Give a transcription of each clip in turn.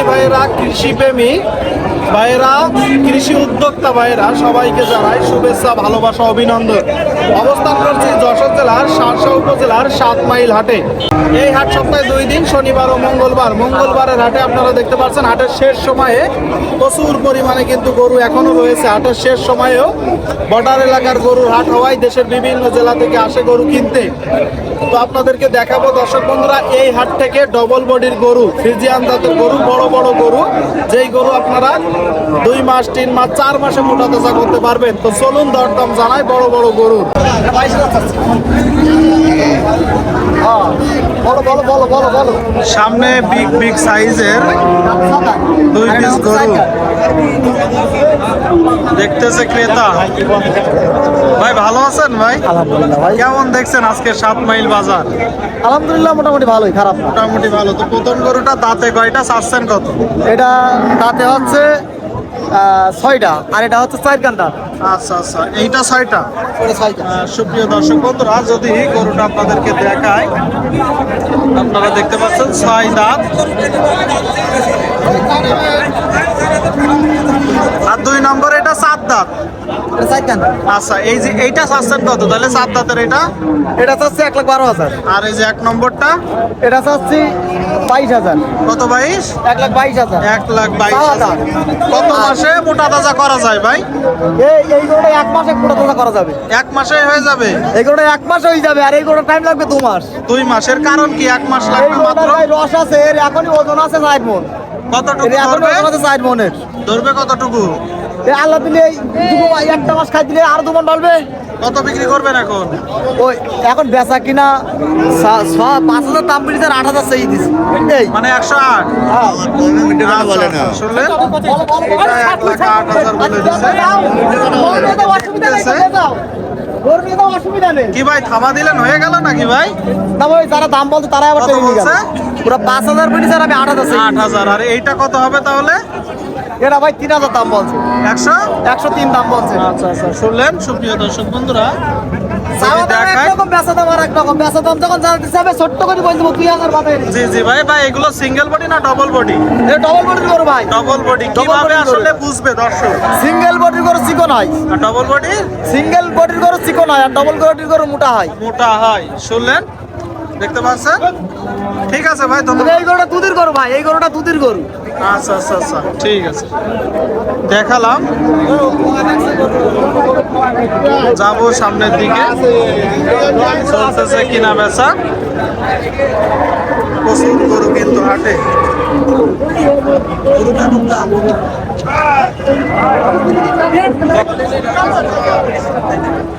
খামারি ভাইয়েরা, কৃষিপ্রেমী ভাইরা কৃষি উদ্যোক্তা ভাইরা সবাইকে জানাই শুভেচ্ছা, ভালোবাসা, অভিনন্দন। অবস্থান করছি যশোর জেলার সারসা উপজেলার সাত মাইল হাটে। এই হাট সপ্তাহে দুই দিন শনিবার ও মঙ্গলবার। মঙ্গলবারের হাটে আপনারা দেখতে পাচ্ছেন হাটের শেষ সময়ে প্রচুর পরিমাণে কিন্তু গরু এখনও রয়েছে। হাটের শেষ সময়েও বর্ডার এলাকার গরুর হাট হওয়ায় দেশের বিভিন্ন জেলা থেকে আসে গরু কিনতে। তো আপনাদেরকে দেখাবো দর্শক বন্ধুরা এই হাট থেকে ডবল বডির গরু ফ্রিজিয়ান জাতের গরু বড় বড় গরু। যেই গরু আপনারা দুই মাস তিন মাস চার মাসে মোটা তাজা করতে পারবেন। তো চলুন দরদাম জানাই বড় বড় গরু সামনে বিগ বিগ সাইজের দুই পিস গরু। দেখতেছে ক্রেতা। ভাই ভালো আছেন ভাই? আলহামদুলিল্লাহ ভাই। কেমন দেখছেন আজকে সাত মাইল বাজার? আলহামদুলিল্লাহ মোটামুটি ভালোই খারাপ মোটামুটি ভালো। তো প্রথম গরুটা দাঁতে কয়টা? চাচ্ছেন কত? এটা তাতে হচ্ছে ছয়টা। আর এটা হচ্ছে চার কান্তা। আচ্ছা আচ্ছা। এইটা ছয়টা? সুপ্রিয় দর্শক বন্ধুরা যদি গরুটা আপনাদেরকে দেখায় আপনারা দেখতে পাচ্ছেন ছয় দাঁত। দুই নম্বর এটা সাত দাঁত আচ্ছা এই যে এইটা চাচ্ছেন কত? তাহলে সাত দাঁতের এটা? এটা চাচ্ছি এক লাখ বারো হাজার। আর এই যে এক নম্বরটা? এটা চাচ্ছি বাইশ হাজার। কত বাইশ? এক লাখ বাইশ হাজার। এক লাখ বাইশ হাজার। কত মাসে মোটা তাজা করা যায় ভাই? এই গরুটা এক মাসে পুরো তোলা করা যাবে। এক মাসে হয়ে যাবে? এই গরুটা এক মাস হয়ে যাবে আর এই গরুটা টাইম লাগবে দু মাস। দুই মাসের কারণ কি? এক মাস লাগবে মাত্র? রস আছে এর এখনই ওজন আছে চার মন কতটুকু ধরবে? চার মনের। ধরবে কতটুকু? এই আল্লাহ দিলে একটা মাস খাই দিলে আর দু মন বাড়বে। কত বিক্রি করবেন এখন? ওই এখন বেচা কিনা পাঁচ হাজার দাম বেরিয়েছে আর আট হাজার সেই দিছি। এই। মানে একশো আট? হ্যাঁ। না শুনলেন এটা এক লাখ আট হাজার বলে দিছে। কি ভাই থামা দিলেন? হয়ে গেল নাকি ভাই? না ভাই যারা দাম বলতো তারা আবার টেনে নিয়ে গেল। পুরো পাঁচ হাজার আর আমি আট হাজার। আট হাজার। আর এইটা কত হবে তাহলে? এটা ভাই তিন হাজার দাম বলছে। একশো? একশো তিন দাম বলছে। আচ্ছা আচ্ছা শুনলেন? সুপ্রিয় দর্শক বন্ধুরা যদি দেখায় জি জি ভাই ভাই এগুলো সিঙ্গেল বডি না ডবল বডি ডবল বডি কীভাবে আসলে বুঝবে দর্শক? সিঙ্গেল বডির গরু চিকন হয়। আর ডবল বডি সিঙ্গেল বডির গরু চিকন হয় আর ডবল বডির গরু মোটা হয়। মোটা হয় শুনলেন? দেখতে পাচ্ছেন? ঠিক আছে ভাই ধন্যবাদ। এই গরুটা দুধের গরু ভাই এই গরুটা দুধের গরু। আচ্ছা আচ্ছা আচ্ছা ঠিক আছে। দেখালাম। যাব সামনের দিকে। চলতেছে কিনা বেচা। প্রচুর গরু কিন্তু হাটে।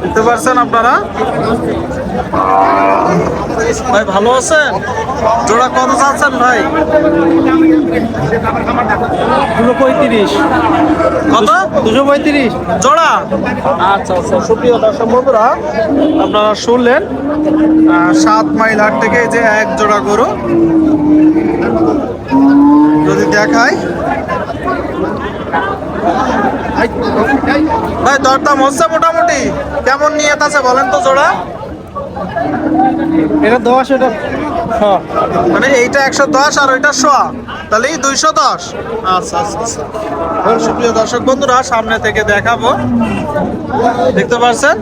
দেখতে পারছেন আপনারা? ভাই ভালো আছেন? জোড়া কত চাচ্ছেন ভাই? দুশো পঁয়ত্রিশ। কত? দুশো পঁয়ত্রিশ। জোড়া? আচ্ছা আচ্ছা সুপ্রিয় দর্শক বন্ধুরা আপনারা শুনলেন সাত মাইল হাট থেকে যে এক জোড়া গরু। যদি দেখায় ভাই দরদাম হচ্ছে মোটামুটি। কেমন নিয়ে আছে বলেন তো জোড়া? এটা দশ এটা মানে এইটা একশো দশ আর ওইটা শোয়া তাহলে এই দুইশো দশ। আচ্ছা আচ্ছা আচ্ছা। সুপ্রিয় দর্শক বন্ধুরা সামনে থেকে দেখাবো। দেখতে পাচ্ছেন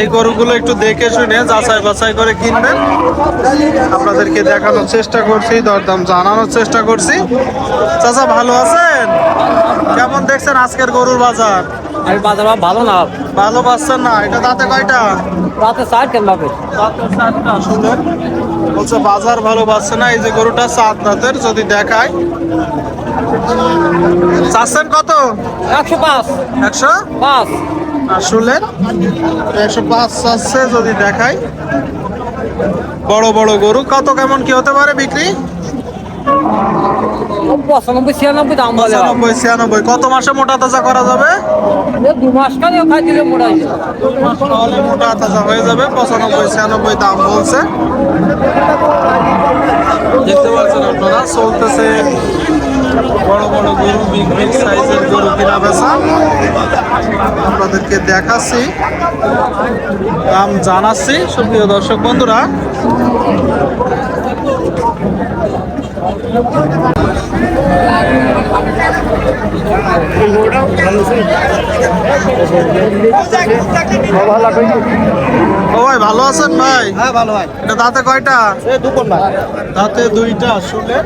এই গরুগুলো একটু দেখে শুনে যাচাই বাছাই করে কিনবেন। আপনাদেরকে দেখানোর চেষ্টা করছি দরদাম জানানোর চেষ্টা করছি। চাচা ভালো আছেন? কেমন দেখছেন আজকের গরুর বাজার? আমি বাজার ভালো না। ভালো পাচ্ছেন না? এটা তাতে কয়টা? চার কেন পাবে শুনলেন বলছে বাজার ভালো পাচ্ছে না এই যে গরুটা সাত দাঁতের যদি দেখায়। চাচ্ছেন কত? একশো পাঁচ। একশো? পাঁচ। আসলে একশো পাঁচ চাচ্ছে যদি দেখায়। বড় বড় গরু কত কেমন কি হতে পারে বিক্রি? পঁচানব্বই ছিয়ানব্বই দাম পঁচানব্বই ছিয়ানব্বই। কত মাসে মোটা তাজা করা যাবে? দু মাস কাজে খাই দিলে মোটা তাহলে মোটা তাজা হয়ে যাবে। পঁচানব্বই ছিয়ানব্বই দাম বলছে। দেখতে পাচ্ছেন আপনারা চলতেছে বড় বড় গরু বিগ বিগ সাইজের গরু কিনা বেচা। আপনাদেরকে দেখাচ্ছি দাম জানাচ্ছি। সুপ্রিয় দর্শক বন্ধুরা ও ভাই ভালো আছেন ভাই? হ্যাঁ ভালো এটা দাঁতে কয়টা? এই দুপুর না দাঁতে দুইটা শুনে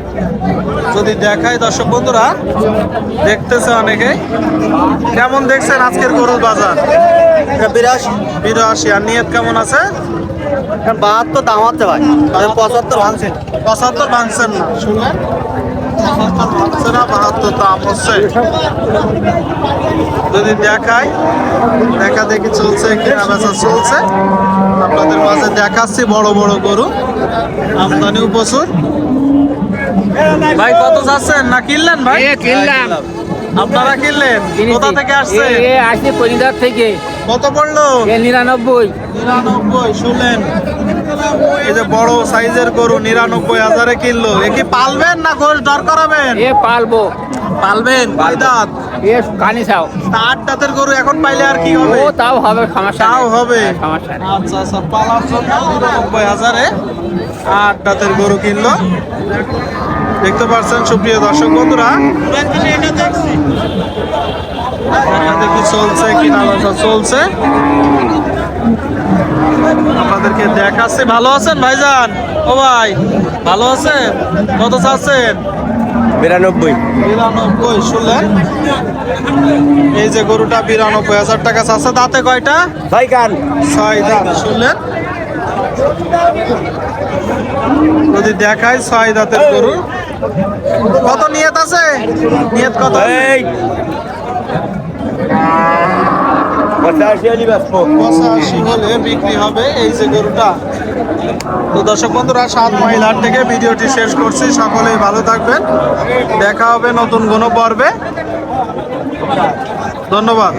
যদি দেখাই দর্শক বন্ধুরা দেখতেছে অনেকে কেমন দেখছেন আজকের গরুর বাজার? বিরাশি। বিরাশি। আর নিয়ত কেমন আছে? এখন বাহাত্তর দাম হচ্ছে ভাই। পঁচাত্তর ভাঙছেন। পঁচাত্তর ভাঙছেন না। শুনলেন পঁচাত্তর ভাঙছে না বাহাত্তর দাম হচ্ছে। যদি দেখাই দেখা দেখি চলছে কেনা বেচা চলছে। আপনাদের মাঝে দেখাচ্ছি বড় বড় গরু। আমদানিও প্রচুর। ভাই কত যাচ্ছেন? না কিনলেন ভাই? কিনলাম। আপনারা কিনলেন? কোথা থেকে আসছে? আসছে পরিবার থেকে। কত পড়ল? এ নিরানব্বই। নিরানব্বই শুনলেন এই যে বড় সাইজের গরু নিরানব্বই হাজারে কিনলো। এ কি পালবেন না গোশ দর করাবেন? এ পালবো। পালবেন? দাঁত এ কানি চাও আট দাঁতের গরু এখন পাইলে আর কি হবে? ও তাও হবে সমস্যা তাও হবে? হ্যাঁ, সমস্যা আচ্ছা আচ্ছা পালার জন্য নিরানব্বই হাজারে আট দাঁতের গরু কিনলো। দেখতে পাচ্ছেন সুপ্রিয় দর্শক বন্ধুরা। দেখি চলছে কিনা বেচা চলছে। আপনাদেরকে দেখাচ্ছি। ভালো আছেন ভাইজান? ও ভাই ভালো আছেন? কত চাচ্ছেন? বিরানব্বই। বিরানব্বই শুনলেন? এই যে গরুটা বিরানব্বই হাজার টাকা চাচ্ছে দাঁতে কয়টা? ভাই গান ছয় দাঁত শুনলেন? যদি দেখায় ছয় দাঁতের গরু। কত নিয়ত আছে? নিয়ত কত? পঁচাশি হলে বিক্রি হবে এই যে গরুটা। তো দর্শক বন্ধুরা সাত মহিলার থেকে ভিডিওটি শেষ করছি। সকলেই ভালো থাকবেন। দেখা হবে নতুন কোনো পর্বে। ধন্যবাদ।